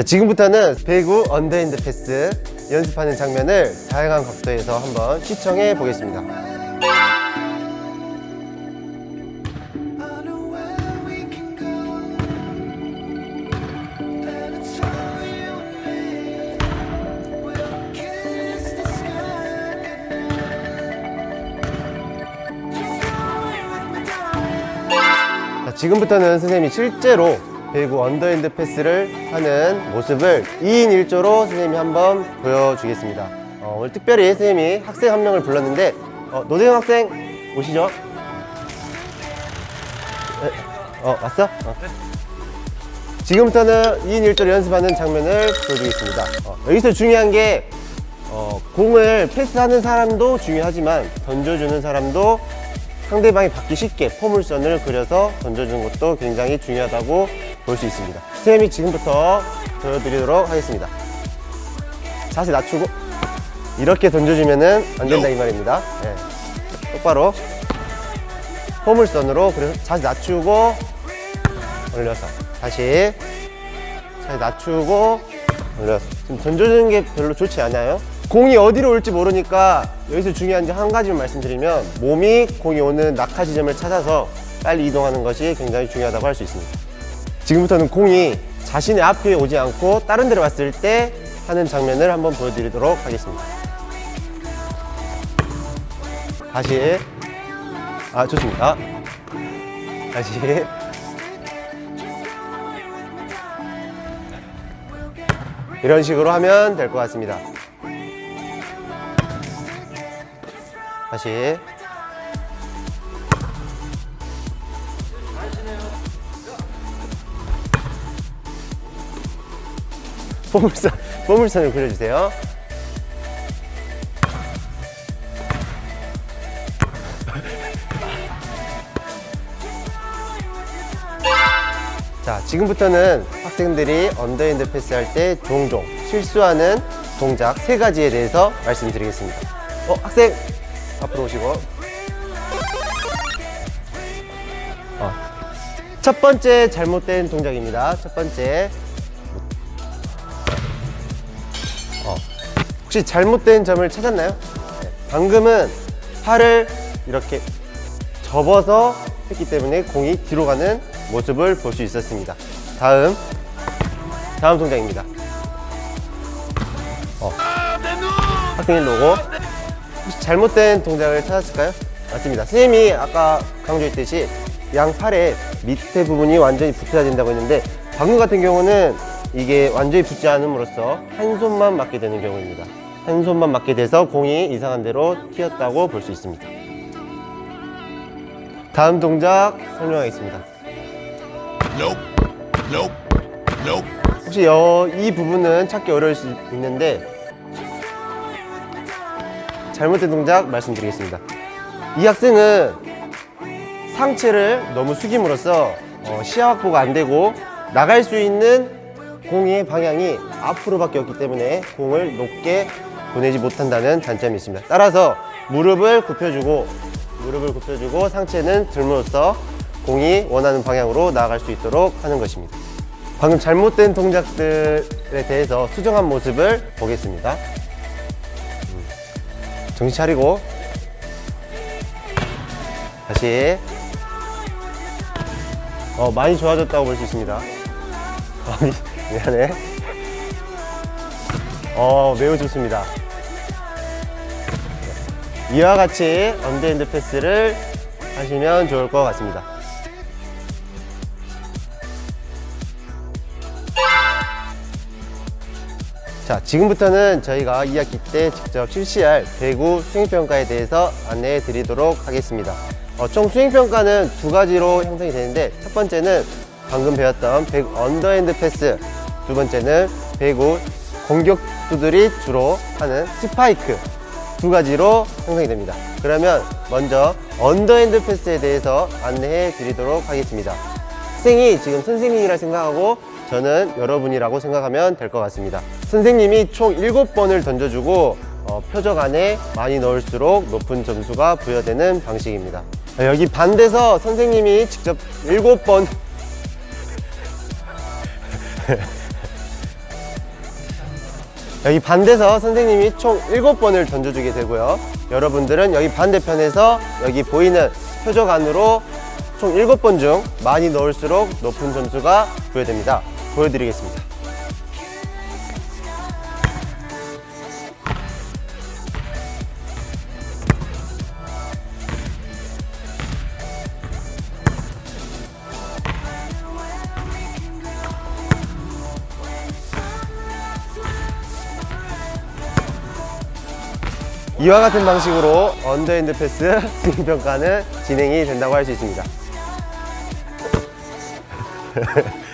자, 지금부터는 배구 언더핸드 패스 연습하는 장면을 다양한 각도에서 한번 시청해 보겠습니다. 자, 지금부터는 선생님이 실제로 배구 언더핸드 패스를 하는 모습을 2인 1조로 선생님이 한번 보여주겠습니다. 어, 오늘 특별히 선생님이 학생 한 명을 불렀는데 어, 노대영 학생 오시죠. 에, 어 왔어? 어. 지금부터는 2인 1조로 연습하는 장면을 보여드리겠습니다. 어, 여기서 중요한 게 어, 공을 패스하는 사람도 중요하지만 던져주는 사람도 상대방이 받기 쉽게 포물선을 그려서 던져주는 것도 굉장히 중요하다고 볼 수 있습니다. 선생님이 지금부터 보여드리도록 하겠습니다. 자세 낮추고 이렇게 던져주면은 안 된다 이 말입니다. 네. 똑바로 포물선으로 그래서 자세 낮추고 올려서 다시 자세 낮추고 올려서 지금 던져주는 게 별로 좋지 않아요. 공이 어디로 올지 모르니까 여기서 중요한 게한 가지만 말씀드리면 몸이 공이 오는 낙하 지점을 찾아서 빨리 이동하는 것이 굉장히 중요하다고 할 수 있습니다. 지금부터는 공이 자신의 앞에 오지 않고 다른 데로 왔을 때 하는 장면을 한번 보여드리도록 하겠습니다. 다시 아 좋습니다. 다시 이런 식으로 하면 될 것 같습니다. 다시 포물선, 포물선을 그려주세요. 자, 지금부터는 학생들이 언더핸드 패스 할 때 종종 실수하는 동작 세 가지에 대해서 말씀드리겠습니다. 어, 학생 앞으로 오시고. 어, 첫 번째 잘못된 동작입니다. 첫 번째. 혹시 잘못된 점을 찾았나요? 네, 방금은 팔을 이렇게 접어서 했기 때문에 공이 뒤로 가는 모습을 볼 수 있었습니다. 다음, 다음 동작입니다. 어. 학생의 로고. 혹시 잘못된 동작을 찾았을까요? 맞습니다. 선생님이 아까 강조했듯이 양팔의 밑에 부분이 완전히 붙어야 된다고 했는데 방금 같은 경우는 이게 완전히 붙지 않음으로써 한 손만 맞게 되는 경우입니다. 한 손만 맞게 돼서 공이 이상한 대로 튀었다고 볼 수 있습니다. 다음 동작 설명하겠습니다. 혹시 여, 이 부분은 찾기 어려울 수 있는데 잘못된 동작 말씀드리겠습니다. 이 학생은 상체를 너무 숙임으로써 어, 시야 확보가 안 되고 나갈 수 있는 공의 방향이 앞으로밖에 없기 때문에 공을 높게 보내지 못한다는 단점이 있습니다. 따라서 무릎을 굽혀주고 무릎을 굽혀주고 상체는 들므로써 공이 원하는 방향으로 나아갈 수 있도록 하는 것입니다. 방금 잘못된 동작들에 대해서 수정한 모습을 보겠습니다. 음, 정신 차리고 다시 어, 많이 좋아졌다고 볼 수 있습니다. 어, 미- 미안해. 어, 매우 좋습니다. 이와 같이 언더핸드 패스를 하시면 좋을 것 같습니다. 자, 지금부터는 저희가 2학기 때 직접 실시할 배구 수행평가에 대해서 안내해 드리도록 하겠습니다. 어, 총 수행평가는 두 가지로 형성이 되는데, 첫 번째는 방금 배웠던 배구 언더핸드 패스, 두 번째는 배구 공격수들이 주로 하는 스파이크 두 가지로 형성이 됩니다. 그러면 먼저 언더핸드 패스에 대해서 안내해 드리도록 하겠습니다. 학생이 지금 선생님이라 생각하고 저는 여러분이라고 생각하면 될 것 같습니다. 선생님이 총 7번을 던져주고 어, 표적 안에 많이 넣을수록 높은 점수가 부여되는 방식입니다. 아, 여기 반대서 선생님이 직접 7번 여기 반대서 선생님이 총 7번을 던져주게 되고요. 여러분들은 여기 반대편에서 여기 보이는 표적 안으로 총 7번 중 많이 넣을수록 높은 점수가 부여됩니다. 보여드리겠습니다. 이와 같은 방식으로 언더핸드 패스 스윙 평가는 진행이 된다고 할 수 있습니다.